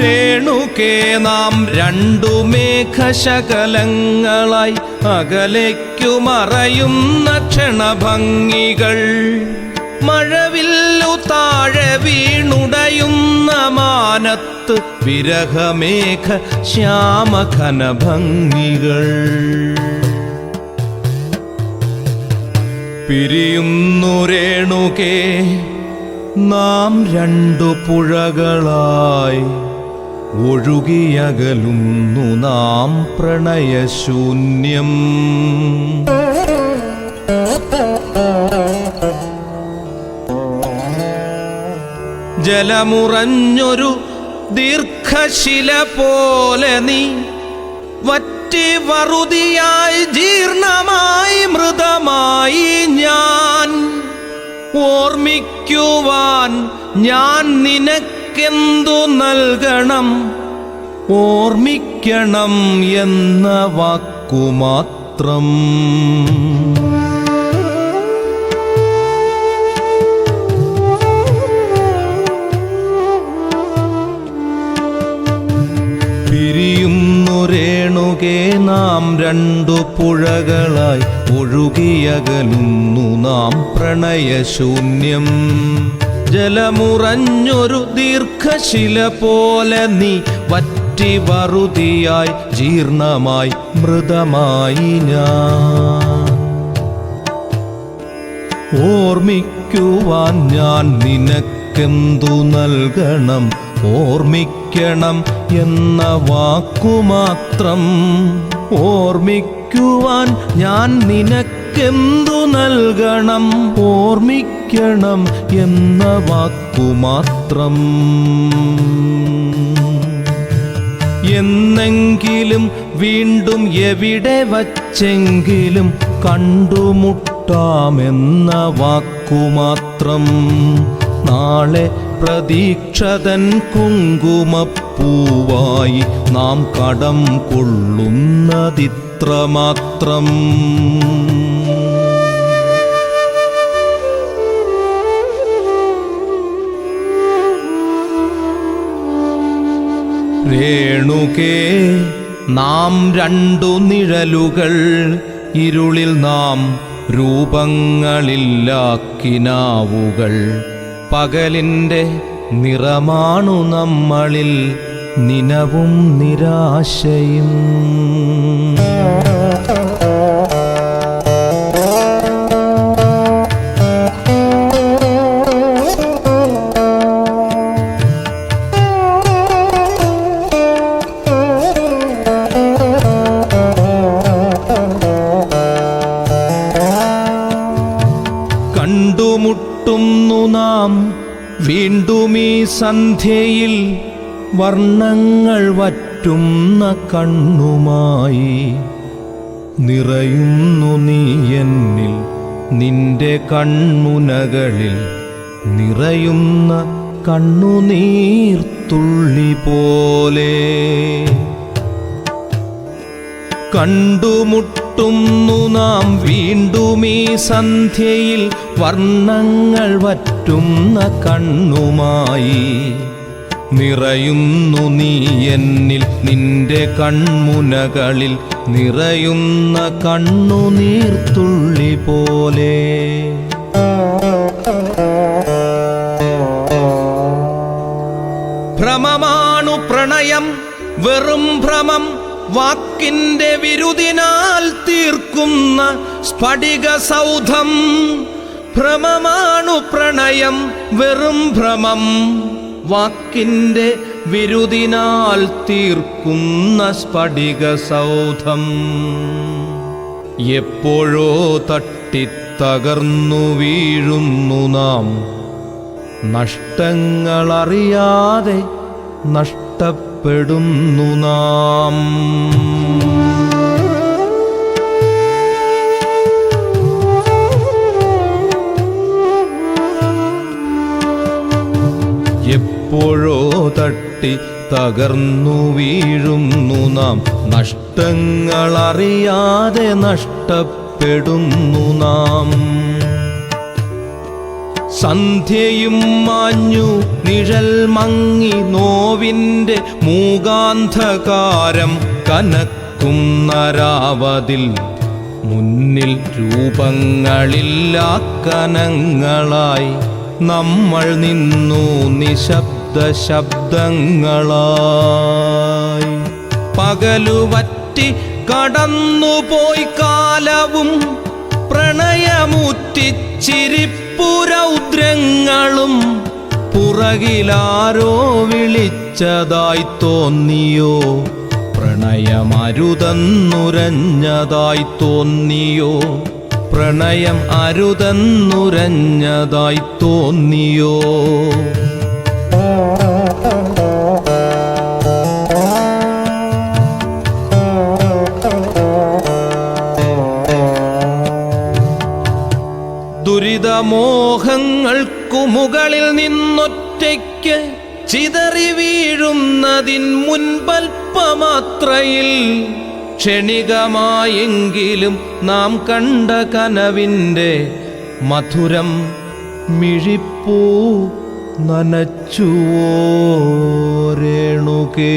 രേണുകേ നാം രണ്ടു മേഘശകലങ്ങളായി അകലേക്കു മറയുന്ന ക്ഷണഭംഗികൾ. മഴവില്ലു താഴെ വീണുടയുന്ന മാനത്ത് വിരഹമേഘ ശ്യാമഘനഭംഗികൾ. പിരിയുന്നു രേണുകേ നാം രണ്ടു പുഴകളായി ഒഴുകിയകലുന്നു നാം പ്രണയശൂന്യം. ജലമുറഞ്ഞൊരു ദീർഘശില പോലെ നീ വറ്റി വറുതിയായി ജീർണമായി മൃതമായി ഞാൻ ഓർമ്മിക്കുവാൻ ഞാൻ നിനക്കെന്തു നൽകണം? ഓർമ്മിക്കണം എന്ന വാക്കുമാത്രം. േണുകേ നാം രണ്ടു പുഴകളായി. ഒഴുകിയകലുന്നു നാം പ്രണയശൂന്യം. ജലമുറഞ്ഞൊരു ദീർഘശില പോലെ നീ വറ്റി വറുതിയായി ജീർണമായി മൃതമായി ഞാൻ. ഓർമ്മിക്കുവാൻ ഞാൻ നിനക്കെന്തു നൽകണം? ഓർമ്മിക്കണം എന്ന വാക്കുമാത്രം. ഓർമ്മിക്കുവാൻ ഞാൻ നിനക്കെന്തു നൽകണം? ഓർമ്മിക്കണം എന്ന വാക്കുമാത്രം. എന്നെങ്കിലും വീണ്ടും എവിടെ വച്ചെങ്കിലും കണ്ടുമുട്ടാമെന്ന വാക്കുമാത്രം. നാളെ പ്രതീക്ഷതൻ കുങ്കുമപ്പൂവായി നാം കടം കൊള്ളുന്നതിത്രമാത്രം രേണുകേ നാം രണ്ടു നിഴലുകൾ ഇരുളിൽ നാം രൂപങ്ങളില്ലാക്കിനാവുകൾ. പകലിന്റെ നിറമാണു നമ്മളിൽ നിനവും നിരാശയും. കണ്ടുമുട്ടുന്നു നാം വീണ്ടും ഈ സന്ധ്യയിൽ വർണങ്ങൾ വറ്റുന്ന കണ്ണുമായി നിറയുന്നു നീ എന്നിൽ. നിന്റെ കണ്ണുനകളിൽ നിറയുന്ന കണ്ണുനീർത്തുള്ളി പോലെ കണ്ടുമുട്ടുന്നു നാം വീണ്ടും ഈ സന്ധ്യയിൽ വർണങ്ങൾ വറ്റുന്ന കണ്ണുമായി. നിറയുന്നു നീ എന്നിൽ നിന്റെ കൺമുനകളിൽ. നിറയുന്ന കണ്ണു നീർത്തുള്ളി പോലെ. ഭ്രമമാണു പ്രണയം വെറും ഭ്രമം. വാക്കിന്റെ വിരുദിനാൽ തീർക്കുന്ന സ്ഫടിക സൗധം. ഭ്രമമാണു പ്രണയം വെറും ഭ്രമം. വാക്കിന്റെ വിരുദിനാൽ തീർക്കുന്ന സ്ഫടിക സൗധം. എപ്പോഴോ തട്ടിത്തകർന്നു വീഴുന്നു നാം. നഷ്ടങ്ങളറിയാതെ നഷ്ടപ്പെടുന്നു നാം. എപ്പോഴോ തട്ടി തകർന്നു വീഴുന്നു നാം. നഷ്ടങ്ങളറിയാതെ നഷ്ടപ്പെടുന്നു നാം. സന്ധ്യയും മാഞ്ഞു നിഴൽ മങ്ങി നോവിന്റെ മൂകാന്ധകാരം കനക്കും നരാവതിൽ. മുന്നിൽ രൂപങ്ങളില്ലാ കനങ്ങളായി നമ്മൾ നിന്നു നിശബ്ദ ശബ്ദങ്ങളായി പകലുവറ്റി കടന്നുപോയി കാലവും പ്രണയമുറ്റിച്ചിരിപ്പുരൗദ്രങ്ങളും പുറകിലാരോ വിളിച്ചതായി തോന്നിയോ? പ്രണയമരുതെന്നുരഞ്ഞതായി തോന്നിയോ? പ്രണയം അരുതെന്നുരഞ്ഞതായി തോന്നിയോ? മുകളിൽ നിന്നൊറ്റയ്ക്ക് ചിതറി വീഴുന്നതിൻ മുൻപൽപ്പമാത്രയിൽ ക്ഷണികമായെങ്കിലും നാം കണ്ട കനവിന്റെ മധുരം മിഴിപ്പൂ നനച്ചുവോ രേണുകേ.